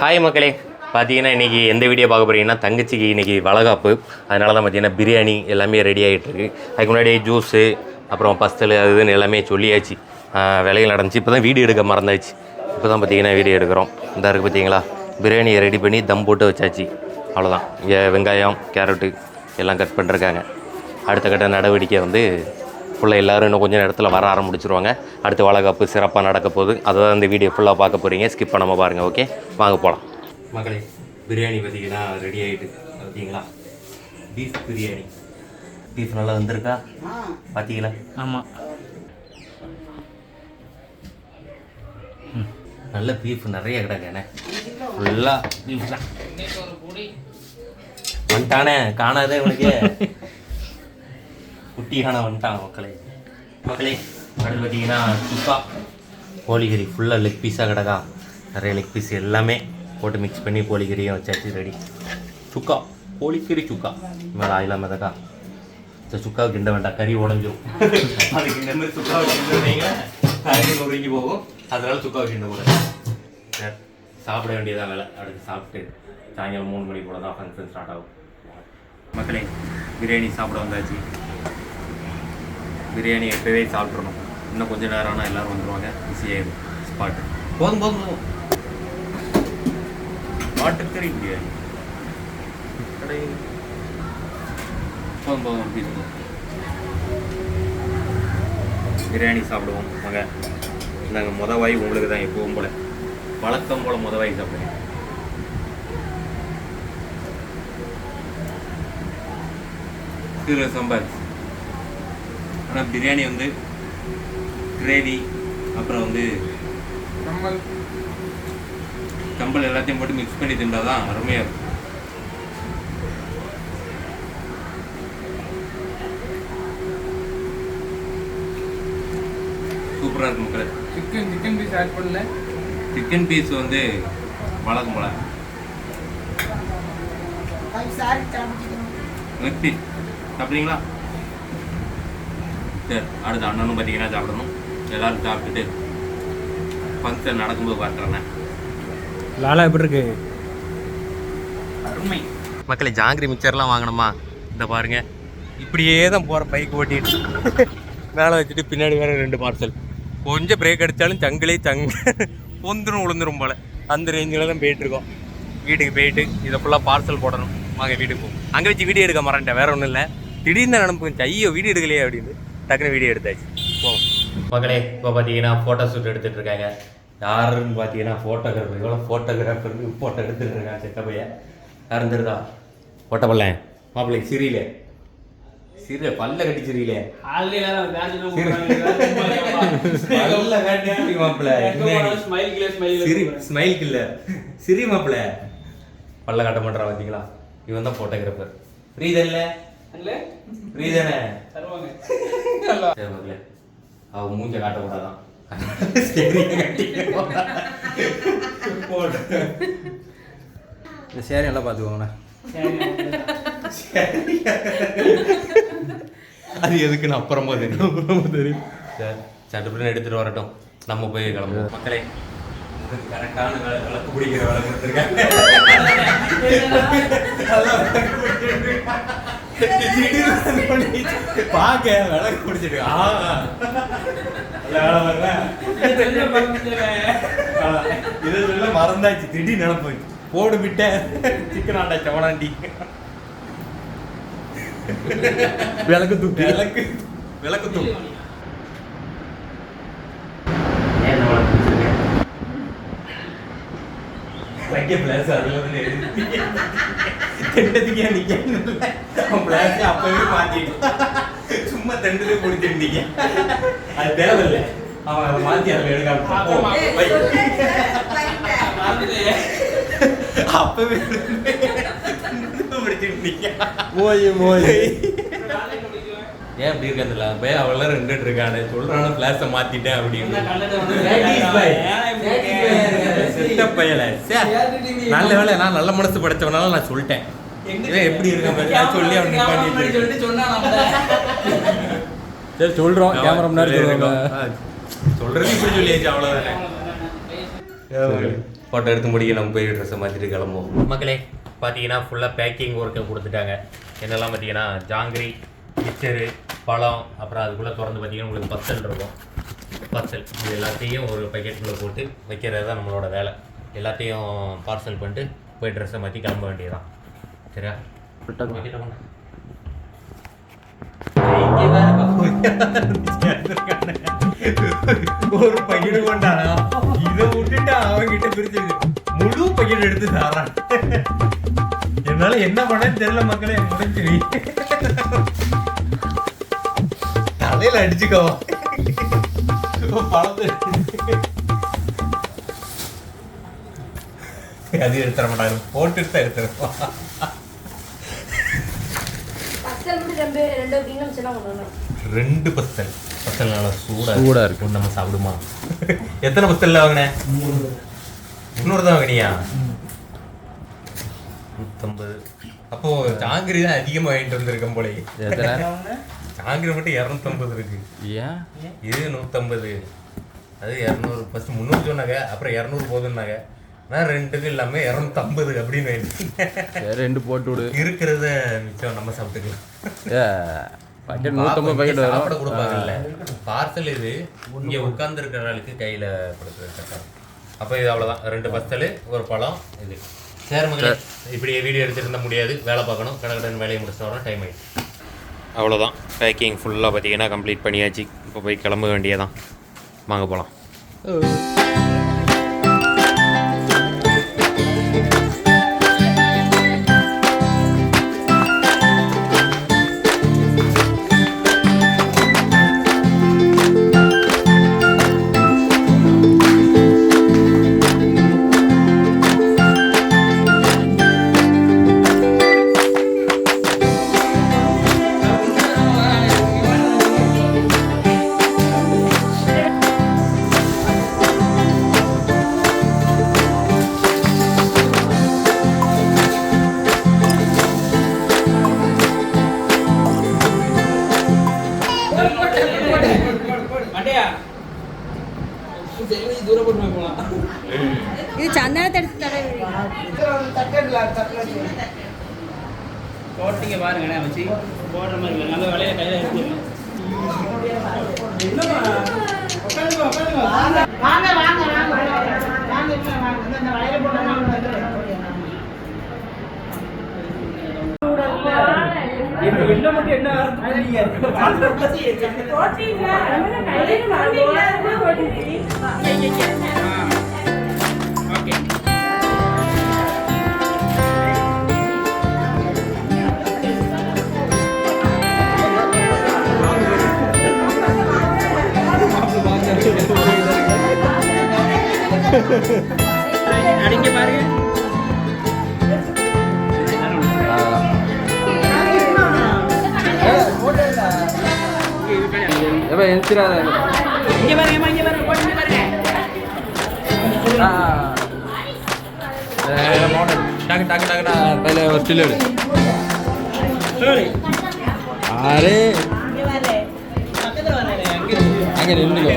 Hi மக்களே. பார்த்தீங்கன்னா இன்றைக்கி எந்த வீடியோ பார்க்க போகிறீங்கன்னா தங்கச்சிக்கு இன்றைக்கி வளகாப்பு. அதனால தான் பார்த்தீங்கன்னா பிரியாணி எல்லாமே ரெடி ஆகிட்டுருக்கு அதுக்கு முன்னாடி ஜூஸு அப்புறம் பஸ்தல் அது இதுன்னு எல்லாமே சொல்லியாச்சு. விலையில் நடந்துச்சு இப்போ தான் வீடியோ எடுக்க மறந்தாச்சு. இப்போ தான் பார்த்தீங்கன்னா வீடியோ எடுக்கிறோம். இந்த இருக்குது பார்த்தீங்களா பிரியாணியை ரெடி பண்ணி தம் போட்டு வச்சாச்சு. அவ்வளோதான் இங்கே வெங்காயம் கேரட்டு எல்லாம் கட் பண்ணிருக்காங்க. அடுத்த கட்ட நடவடிக்கை வந்து ஃபுல்லாக எல்லோரும் இன்னும் கொஞ்சம் நேரத்தில் வர ஆரம்பிச்சிருவாங்க. அடுத்து வளகாப்பு சிறப்பாக நடக்க போகுது. அதை தான் இந்த வீடியோ ஃபுல்லாக பார்க்க போகிறீங்க ஸ்கிப் பண்ணாமல் பாருங்கள் ஓகே வாங்க போகலாம் மக்களே பிரியாணி பார்த்தீங்கன்னா ரெடி ஆகிட்டு பார்த்தீங்களா? பீஃப் பிரியாணி. பீஃப் நல்லா வந்திருக்கா? பார்த்தீங்களா? ஆமாம் நல்ல பீஃப் நிறைய கிடக்குண்ணே ஃபுல்லாக பீஃப் தான். வந்துட்டானே காணாதே உனக்கு குட்டி காண வந்துட்டான் மக்களே. மக்களே அடுத்து பார்த்தீங்கன்னா சுக்கா கோழிகறி ஃபுல்லாக லெக் பீஸாக கிடக்கா. நிறைய லெக் பீஸ் எல்லாமே போட்டு மிக்ஸ் பண்ணி கோழிக்கறியும் வச்சாச்சு ரெடி சுக்கா கோழிக்கறி சுக்கா. மேலே ஆயிலாம் மிதக்கா. இந்த சுக்காவை கிண்ட வேண்டாம் கறி உடஞ்சிரும். அதுக்கு இந்த மாதிரி சுக்காவை கிண்ட கறி நொறுங்கி போகும். அதனால சுக்காவை கிண்ட கூடாது சாப்பிட வேண்டியதான் வேலை. அடுத்து சாப்பிட்டு சாயங்காலம் மூணு மணி போல தான் ஃபங்க்ஷன் ஸ்டார்ட் ஆகும். மக்களே பிரியாணி சாப்பிட வந்தாச்சு. பிரியாணி எப்போவே சாப்பிட்றணும். இன்னும் கொஞ்ச நேரம் ஆனால் எல்லோரும் வந்துடுவாங்க ஈஸியாகிடும் ஸ்பாட் போதும் போதும் போதும். மாட்டுக்கறி பிரியாணி. கடை போதும் போதும் அப்படி பிரியாணி சாப்பிடுவோம். மக நாங்கள் மொத வாய் உங்களுக்கு தான் எப்பவும் போல. வழக்கம் போல மொத வாய் சாப்பிடுவோம் சீரக சாம்பார். ஆனால் பிரியாணி வந்து கிரேவி அப்புறம் வந்து கம்பல் எல்லாத்தையும் போட்டு மிக்ஸ் பண்ணி தின்றால் தான் அருமையாக இருக்கும். சூப்பராக இருக்கும் மக்களே. சிக்கன் சிக்கன் பீஸ் ஆட் பண்ணல. சிக்கன் பீஸ் வந்து வழக்கம் போல. சரி அடுத்த அண்ணனும் பார்த்தீங்கன்னா சாப்பிடணும். எல்லாரும் சாப்பிட்டுட்டு ஃபங்க்ஷன் நடக்கும்போது பார்க்குறேன் லாலா எப்படி இருக்கு? அருமை. மக்களை ஜாங்கிரி மிக்சர்லாம் வாங்கணுமா? இந்த பாருங்க. இப்படியே தான் போகிற பைக் ஓட்டிட்டு மேலே வச்சுட்டு பின்னாடி வேற ரெண்டு பார்சல் கொஞ்சம் பிரேக் அடித்தாலும் சங்கிலே சங் பொந்துரும் உளுந்துரும் போல. அந்த ரேஞ்சில் தான் போயிட்டு இருக்கோம். வீட்டுக்கு போயிட்டு இதை ஃபுல்லாக பார்சல் போடணும். வாங்க வீட்டுக்கு போகும் அங்கே வச்சு வீடியோ எடுக்க மறந்துட்டேன் வேற ஒன்றும் இல்லை. திடீர்னு நினப்பு ஐயோ வீடியோ எடுக்கலையே அப்படின்னு. டக்குனு வீடியோ எடுத்தாச்சு. போவோம் மகளே இப்போ பார்த்தீங்கன்னா ஃபோட்டோ ஷூட் எடுத்துகிட்டு இருக்காங்க. யாருன்னு பார்த்தீங்கன்னா ஃபோட்டோகிராஃபர் இவ்வளோ ஃபோட்டோகிராஃபர் ஃபோட்டோ எடுத்துகிட்டு இருக்காங்க செத்த பையன் யாரும் தெரியுதா? ஃபோட்டோ பல்ல மாப்பிள்ளை சிரியிலே சிரியில பல்ல கட்டி சிரியிலே பல்ல கட்டி மாப்பிள்ளை. சிரி ஸ்மைல் கில்ல சிரி மாப்பிள்ள. பல்ல காட்ட மாட்டா பார்த்தீங்களா இவன் தான் ஃபோட்டோகிராஃபர் ரீதன்ல ரீதனே சரி மக்களே. அவ மூஞ்ச காட்டக்கூடாதான். இந்த சேரி நல்லா பார்த்துக்கோங்கண்ணா. அது எதுக்குன்னு அப்புறமா தெரியும். அப்புறமா தெரியும். சரி வரட்டும். நம்ம போய் கிளம்புவோம். மக்களே கரெக்டான வேலை விளக்கு பிடிக்கிற வேலை கொடுத்துருக்காங்க பாக்க விளக்கு பிடிச்சிட்டு ஆ. நல்ல வேலை வரல இது சொல்ல மறந்தாச்சு திடீர் நினப்பு போடு விட்ட சிக்கன் ஆண்டா சவனாண்டி விளக்கு தூக்கி விளக்கு விளக்கு தூக்கு வைக்க பிளாஸ் அதுல வந்து தெண்டதுக்கு ஏன் நிக்க அவன் பிளாஸ் அப்பவே மாத்திட்டு சும்மா தெண்டதே பிடிச்சிருந்தீங்க அது தேவையில்லை. அவன் அதை மாத்தி அதில் எடுக்காம அப்பவே பிடிச்சிருந்தீங்க மோய் மோய். ஏன் இப்படி இருக்கிறதுல போய் அவளாம் ரெண்டுட்டு இருக்கானு. சொல்றான பிளாஸ மாத்திட்டேன் அப்படின்னு. செத்த பயல. நல்ல வேலை நான் நல்ல மனசு படைச்சவனால நான் சொல்லிட்டேன். இவன் எப்படி இருக்கான். சொல்லி சரி சொல்றோம். கேமரா முன்னாடி சொல்றது இப்படி சொல்லியாச்சு அவ்வளவுதானே. ஃபோட்டோ எடுத்து முடிக்க நம்ம போய் ட்ரெஸ்ஸை மாற்றிட்டு கிளம்புவோம். மக்களே பார்த்தீங்கன்னா ஃபுல்லாக பேக்கிங் ஒர்க்கை கொடுத்துட்டாங்க. என்னெல்லாம் பார்த்தீங்கன்னா ஜாங்கிரி மிக்சரு பழம் அப்புறம் அதுக்குள்ளே திறந்து பார்த்தீங்கன்னா உங்களுக்கு பத்தல் இருக்கும். பத்தல் இது எல்லாத்தையும் ஒரு பக்கெட்டுக்குள்ளே போட்டு வைக்கிறது தான் நம்மளோட வேலை. எல்லாத்தையும் பார்சல் பண்ணிட்டு போய் ட்ரெஸ்ஸை மாற்றி கிளம்ப வேண்டியதுதான். சரியா? ஒரு பக்கெட் கொண்டானா இதை விட்டுட்டு அவன்கிட்ட பிரிச்சிருக்கு. முழு பக்கெட் எடுத்து தாரான் என்னால என்ன பண்ணேன்னு தெரியல மக்களே முடிஞ்சு தலையில அடிச்சுக்கோ. அது எடுத்துற மாட்டாங்க போட்டுட்டு தான் எடுத்துருப்போம் ரெண்டு ரெண்டு கிங்டம் சின்ன கொண்டு ரெண்டு பஸ்தல் பஸ்தல் நல்லா சூடா சூடா இருக்கு. நம்ம சாப்பிடுமா எத்தனை பஸ்தல்ல வாங்கினேன் இன்னொரு தான் வாங்கினியா நூத்தம்பது அப்போ ஜாங்கிரி தான் அதிகமா வாங்கிட்டு வந்திருக்கேன் போல ஜாங்கிரி மட்டும் இரநூத்தம்பது இருக்கு. ஏன்? இது நூற்றம்பது அது இரநூறு. ஃபஸ்ட் முந்நூறு சொன்னாங்க அப்புறம் இரநூறு போதுன்னாங்க. நான் ரெண்டுக்கு இல்லாமல் இரநூத்தம்பது அப்படின்னு. ரெண்டு போட்டு விடு. இருக்கிறத மிச்சம் நம்ம சாப்பிட்டுக்கலாம். ஏ பாக்கெட் நூற்றம்பது பாக்கெட் சாப்பிட வரும். கொடுப்பாங்கல்ல. பார்சல் இது இங்கே உட்கார்ந்து இருக்கிற ஆளுக்கு கையில் கொடுக்குறது அப்போ இது அவ்வளோதான் ரெண்டு பஸ்தல் ஒரு பழம் இது. சரி மகளே இப்படி வீடியோ எடுத்துட்டு இருந்தா முடியாது. வேலை பார்க்கணும். கடற்கடன் வேலையை முடிச்சுட்டு வரோம் டைம் ஆயிடுச்சு. அவ்வளோதான் பேக்கிங் ஃபுல்லாக பார்த்தீங்கன்னா கம்ப்ளீட் பண்ணியாச்சு. இப்போ போய் கிளம்ப வேண்டியதான் வாங்க போகலாம் இது சந்தனத்தை எடுத்து தடவை பாருங்க வச்சு. போடுற மாதிரி நல்ல அடிங்க பாருங்க. இங்க பாருங்க இங்க பாருங்க போட்டு பாருங்க. ஸ்டில் எடு. சொல்லு அரே பக்கத்துல வரேன் அங்க நின்றுக்கோ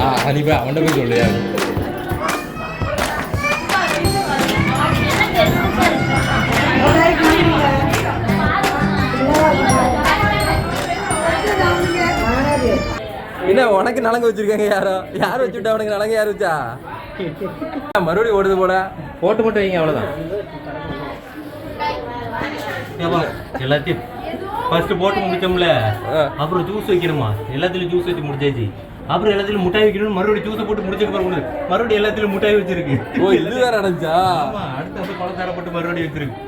ஆ போய் அவன்கிட்ட போய் சொல்லு. என்ன உனக்கு நலங்கு வச்சிருக்காங்க யாரோ? யார் வச்சுட்டா உனக்கு நலங்கு? யார் வச்சா? மறுபடியும் ஓடுது போல. போட்டு மட்டும் வைங்க அவ்வளோதான் எல்லாத்தையும் ஃபர்ஸ்ட் போட்டு முடிச்சோம்ல. அப்புறம் ஜூஸ் வைக்கணுமா? எல்லாத்துலயும் ஜூஸ் வச்சு முடிச்சாச்சு. அப்புறம் எல்லாத்துலயும் முட்டாய் வைக்கணும் மறுபடியும் ஜூஸை போட்டு முடிச்சதுக்கு அப்புறம் கொடு. மறுபடியும் எல்லாத்துலயும் முட்டாய் வச்சிருக்கு. ஓ இது வேற நடந்துச்சா? ஆமா அடுத்து வந்து பழம் தரப்பட்டு மறுபடியும் வச்சிருக்கு.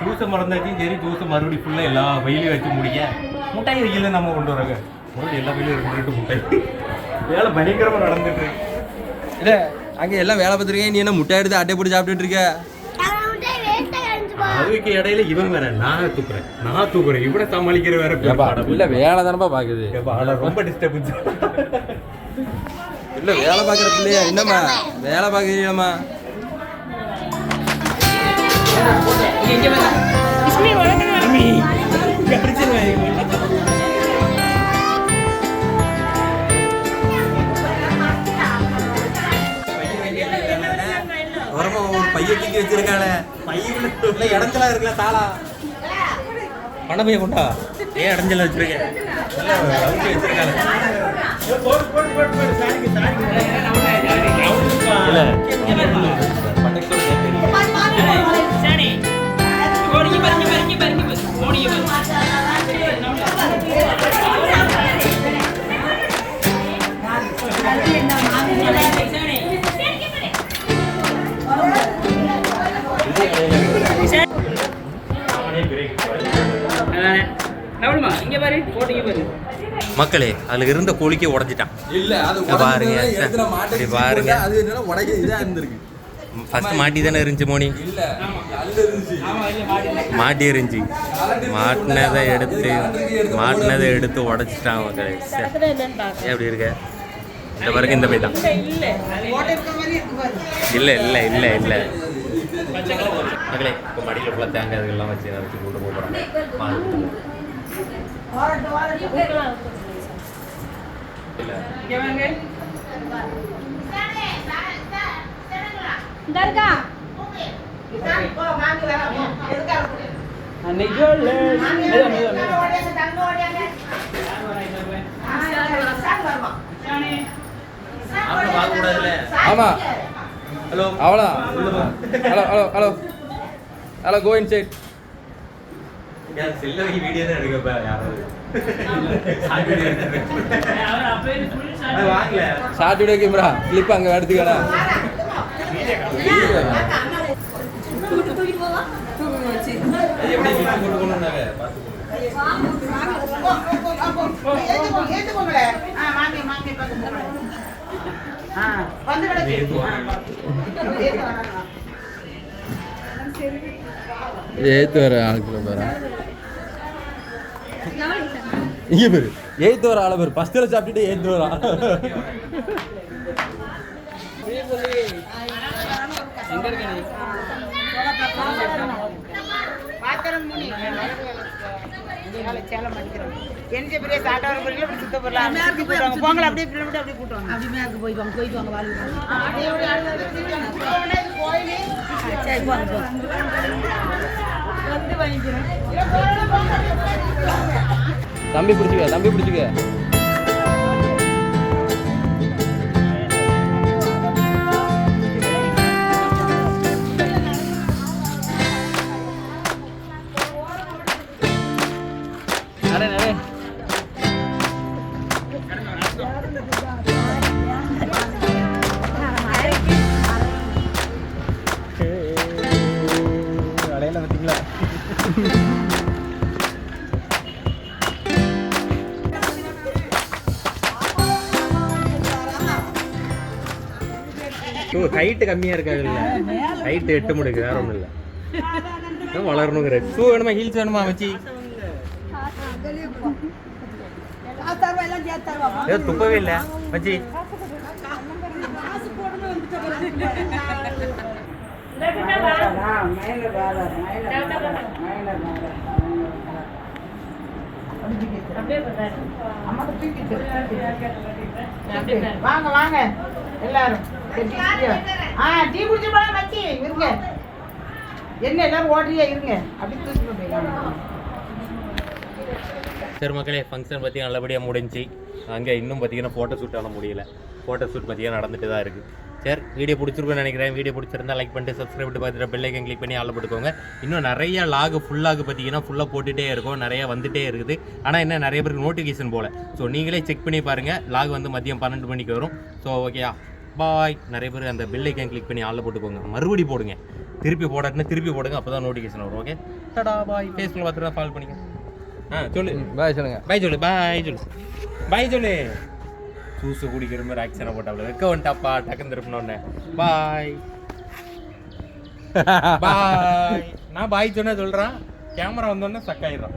ஜூஸை மறந்தாச்சும் சரி ஜூஸை மறுபடியும் ஃபுல்லா எல்லா வயலையும் வச்சு முடிக்க. முட்டாய் வைக்கல நம்ம கொண்டு வராங்க மறுபடியும் எல்லா வயலையும் ரெண்டு முட்டாய் வேலை பயங்கரமா நடந்துட்டு இருக்கு. இல்ல அங்க எல்லாம் வேலை பார்த்துருக்கேன் நீ என்ன முட்டை எடுத்து அட்டை போட்டு சாப்பிட்டுட்டு இருக்க? அதுக்கு இடையில இவன் வேற நான் தூக்குறேன். நான் தூக்குறேன். இவனை சமாளிக்கிற வேற. இல்ல வேலை தானப்பா பாக்குது. ரொம்ப டிஸ்டர்பன்ஸ் இல்ல வேலை பாக்குறது இல்லையா? என்னம்மா? வேலை பாக்குறீங்களா இங்க இங்க தூக்கி வச்சிருக்கானே. இல்ல இடஞ்சலா இருக்குல்ல தாளா? பண பைய கொண்டா ஏன் இடஞ்சல வச்சிருக்கேன்? வச்சிருக்கானே இல்ல பட்டத்தோட சேர்த்து இங்க பாரு போட்டீங்க மக்களே அதுல இருந்த கோழிக்கு உடஞ்சிட்டான். பாருங்க. பாருங்க. ஃபர்ஸ்ட் மாட்டி தானே இருந்துச்சு மோனி? இல்ல அல்ல இருந்துச்சு. ஆமா இல்ல மாடி மாட்டி இருந்துச்சு மாட்டினதை எடுத்து மாட்டினதை எடுத்து உடச்சிட்டான் மக்களே. இப்படி இருக்க? இந்த பாருங்க இந்த பை தான். இல்லை இல்லை இல்லை இல்லை. மக்களே இப்போ மடியில் ஃபுல்லாக தேங்காய் இதெல்லாம் வச்சு நான் வச்சு போட்டு போகிறாங்க ஆமா. ஹலோ அவ்வளோ hello hello hello hello go inside short video camera clip அங்கே எடுத்துக்கடா. எப்படி வந்து வர ஆளுக்குள்ள பாரு. இங்க பேரு. ஏத்து வர ஆள பேரு. ஃபர்ஸ்ட்ல சாப்பிட்டுட்டு ஏத்து வர எங்க இருக்க நீ பாத்திரம் முனி. வேலை சேலம் பண்ணிக்கிறோம். எந்த பெரிய சாட்டை பொருள் இப்படி சுத்த. போங்களா, அப்படியே பிள்ளை அப்படியே கூட்டுவாங்க. அப்படியே. தம்பி பிடிச்சிக்க தம்பி பிடிச்சிக்க நட நட அடையில பார்த்தீங்களா ஹைட்டு கம்மியாக இருக்காதுல்ல. ஹைட்டு எட்டு முடிக்கு வேற ஒன்றும் இல்லை. வளரணுங்கிற ஷூ வேணுமா ஹீல்ஸ் வேணுமா வச்சு? ஏதோ துப்பவே இல்லை. வச்சு வாங்க வாங்க. எல்லாரும். ஆ டீ குடிச்சு போலாம் மச்சி. இருங்க. என்ன எல்லாரும் ஓடுறியா? இருங்க. அப்படி தூக்கி போட்டுருக்காங்க சரி மக்களே ஃபங்க்ஷன் பற்றி நல்லபடியாக முடிஞ்சு அங்கே இன்னும் பார்த்தீங்கன்னா ஃபோட்டோ ஷூட் ஆன முடியல. ஃபோட்டோ ஷூட் பார்த்தீங்கன்னா நடந்துட்டு தான் இருக்குது சரி வீடியோ பிடிச்சிருக்குன்னு நினைக்கிறேன். வீடியோ பிடிச்சிருந்தா லைக் பண்ணிட்டு சப்ஸ்கிரைப் பண்ணிட்டு பார்த்துட்டு பெல் கிளிக் பண்ணி ஆள் போட்டுக்கோங்க. இன்னும் நிறைய லாகு ஃபுல்லாக பார்த்தீங்கன்னா ஃபுல்லாக போட்டுகிட்டே இருக்கும். நிறையா வந்துட்டே இருக்குது. ஆனால் என்ன நிறைய பேருக்கு நோட்டிஃபிகேஷன் போல. ஸோ நீங்களே செக் பண்ணி பாருங்கள் லாக் வந்து மதியம் பன்னெண்டு மணிக்கு வரும். ஸோ ஓகேயா பாய் நிறைய பேர் அந்த பெல் கிளிக் பண்ணி ஆளில் போட்டுக்கோங்க. மறுபடி போடுங்க. திருப்பி போடாட்டினா திருப்பி போடுங்க. அப்போ தான் நோட்டிஃபிகேஷன் வரும் ஓகே டடா பாய் ஃபேஸ்புக்கில் பார்த்துட்டு ஃபாலோ பண்ணிக்கோங்க. ஆ சொல்லு. பாய் சொல்லுங்க. பாய் சொல்லு பாய் சொல்லு. பாய் சொல்லு. ஜூஸை குடிக்கிற மாதிரி ஆக்ஷனை போட்டாப்ல. வெக்க வந்துட்டாப்பா டக்குன்னு திருப்பினோடனே பாய் பாய் நான் பாய் சொன்னா சொல்கிறேன் கேமரா வந்தோடனே சக்காயிடுறான்